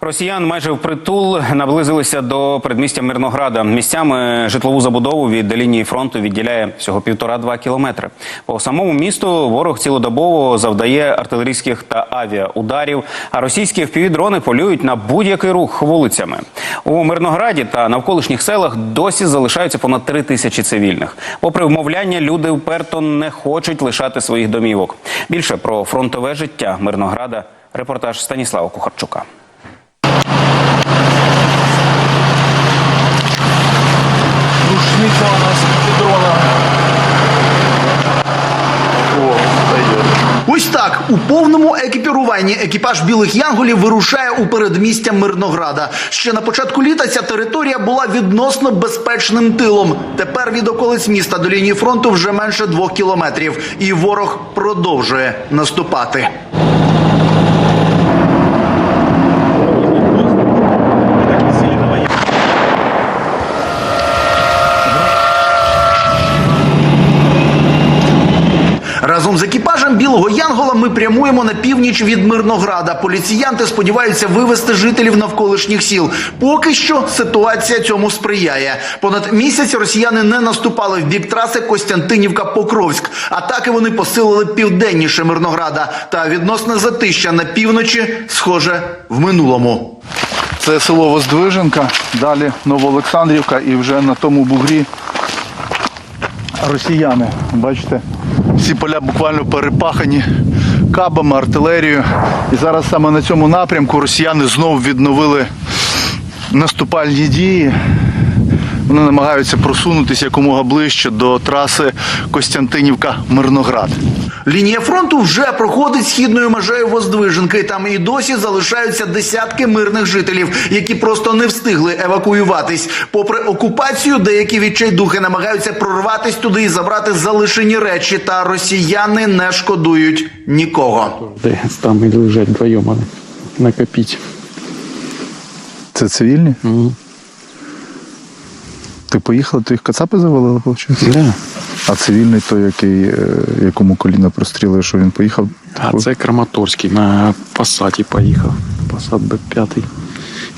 Росіян майже впритул наблизилися до передмістя Мирнограда. Місцями житлову забудову від лінії фронту відділяє всього півтора-два кілометри. По самому місту ворог цілодобово завдає артилерійських та авіаударів, а російські впівдрони полюють на будь-який рух вулицями. У Мирнограді та навколишніх селах досі залишаються понад три тисячі цивільних. Попри вмовляння, люди вперто не хочуть лишати своїх домівок. Більше про фронтове життя Мирнограда. Репортаж Станіслава Кухарчука. Рушниця у нас дрона. Ось так у повному екіпіруванні екіпаж білих янголів вирушає у передмістя Мирнограда. Ще на початку літа ця територія була відносно безпечним тилом. Тепер від околиць міста до лінії фронту вже менше двох кілометрів, і ворог продовжує наступати. Разом з екіпажем білого Янгола ми прямуємо на північ від Мирнограда. Поліціянти сподіваються вивести жителів навколишніх сіл. Поки що ситуація цьому сприяє. Понад місяць росіяни не наступали в бік траси Костянтинівка-Покровськ. Атаки вони посилили південніше Мирнограда. Та відносне затища на півночі схоже в минулому. Це село Воздвиженка, далі Новоолександрівка і вже на тому бугрі росіяни. Бачите, всі поля буквально перепахані кабами, артилерією. І зараз саме на цьому напрямку росіяни знову відновили наступальні дії. Вони намагаються просунутися якомога ближче до траси Костянтинівка-Мирноград. Лінія фронту вже проходить східною межею Воздвиженки. Там і досі залишаються десятки мирних жителів, які просто не встигли евакуюватись. Попри окупацію, деякі відчайдухи намагаються прорватись туди і забрати залишені речі. Та росіяни не шкодують нікого. Де там і лежать вдвоєм накопіть. Це цивільні? Ти поїхала, то їх кацапи завалили, виходить? Да. А цивільний той, який, е, якому коліна прострілили, що він поїхав? А це Краматорський на посаді поїхав. Посад Б5.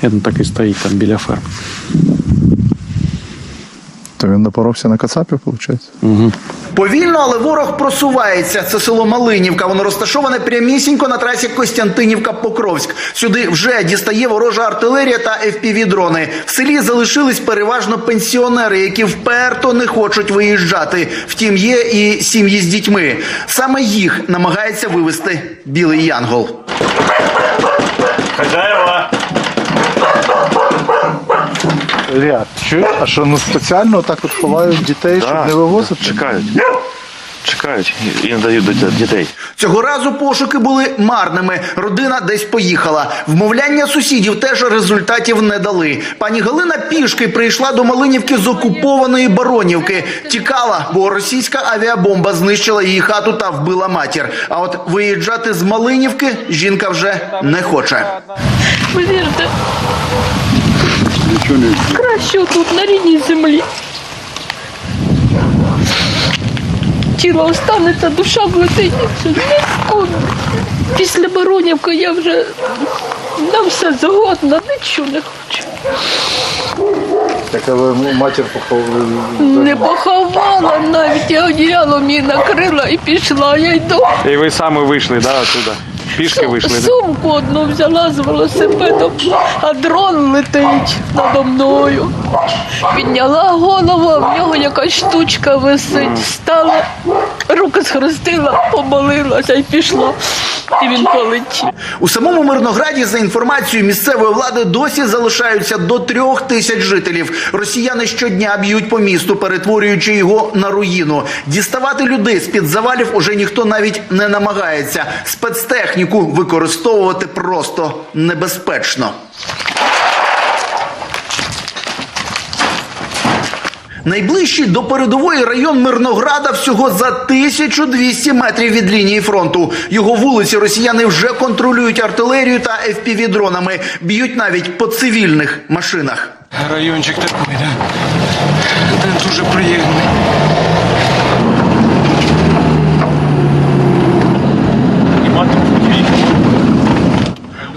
Він так і стоїть там біля ферм. То він напоровся на кацапів, виходить? Угу. Повільно, але ворог просувається. Це село Малинівка. Воно розташоване прямісінько на трасі Костянтинівка-Покровськ. Сюди вже дістає ворожа артилерія та FPV-дрони. В селі залишились переважно пенсіонери, які вперто не хочуть виїжджати. Втім, є і сім'ї з дітьми. Саме їх намагається вивести білий янгол. Хозяева, Ряд, чуєш? А що ну спеціально так от ховають дітей, щоб не вивозити? чекають. Чекають і не дають до дітей. Цього разу пошуки були марними. Родина десь поїхала. Вмовляння сусідів теж результатів не дали. Пані Галина пішки прийшла до Малинівки з окупованої Баронівки. Тікала, бо російська авіабомба знищила її хату та вбила матір. А от виїжджати з Малинівки жінка вже не хоче. Повірте. Краще тут, на рідній землі. Тіло останеться, душа влетить. Після Баронівки я вже на все згодна, нічого не хочу. Так але матір поховали. Не поховала навіть, я одіялом її накрила і пішла, я йду. І ви самі вийшли, да, оттуда? Пішки вийшли. Сумку одну взяла з велосипедом, а дрон летить надо мною. Підняла голову, а в нього якась штучка висить. Встала, руки схрестила, помолилася і пішла. І він полетів. У самому Мирнограді, за інформацією місцевої влади, досі залишаються до трьох тисяч жителів. Росіяни щодня б'ють по місту, перетворюючи його на руїну. Діставати людей з під завалів уже ніхто навіть не намагається. Спецтехніку використовувати просто небезпечно. Найближчий до передової район Мирнограда всього за 1200 метрів від лінії фронту. Його вулиці росіяни вже контролюють артилерію та FPV-дронами. Б'ють навіть по цивільних машинах. Райончик такой, да? Він дуже приємний.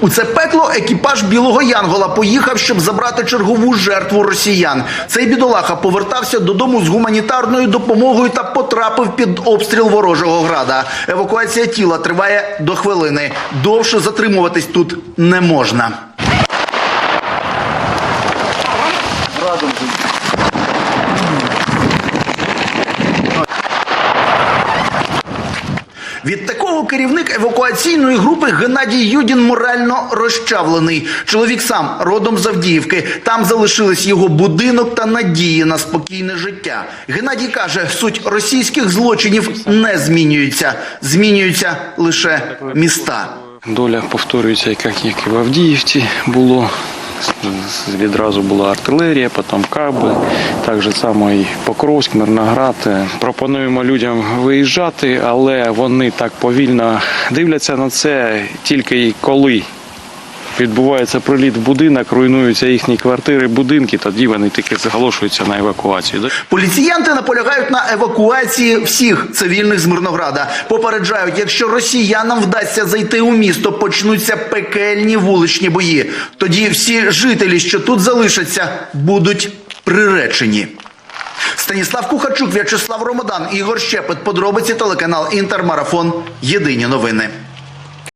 У це пекло екіпаж білого Янгола поїхав, щоб забрати чергову жертву росіян. Цей бідолаха повертався додому з гуманітарною допомогою та потрапив під обстріл ворожого града. Евакуація тіла триває до хвилини. Довше затримуватись тут не можна. Від керівник евакуаційної групи Геннадій Юдін морально розчавлений. Чоловік сам родом з Авдіївки. Там залишились його будинок та надії на спокійне життя. Геннадій каже, суть російських злочинів не змінюється, змінюються лише міста. Доля повторюється, як, і в Авдіївці було. Відразу була артилерія, потім каби, так же само і Покровськ, Мирноград. Е, Пропонуємо людям виїжджати, але вони так повільно дивляться на це тільки коли відбувається приліт в будинок, руйнуються їхні квартири, будинки, тоді вони тільки зголошуються на евакуацію. Поліціянти наполягають на евакуації всіх цивільних з Мирнограда. Попереджають, якщо росіянам вдасться зайти у місто, почнуться пекельні вуличні бої. Тоді всі жителі, що тут залишаться, будуть приречені. Станіслав Кухарчук, В'ячеслав Ромодан, Ігор Щепет. Подробиці телеканал Інтермарафон. Єдині новини.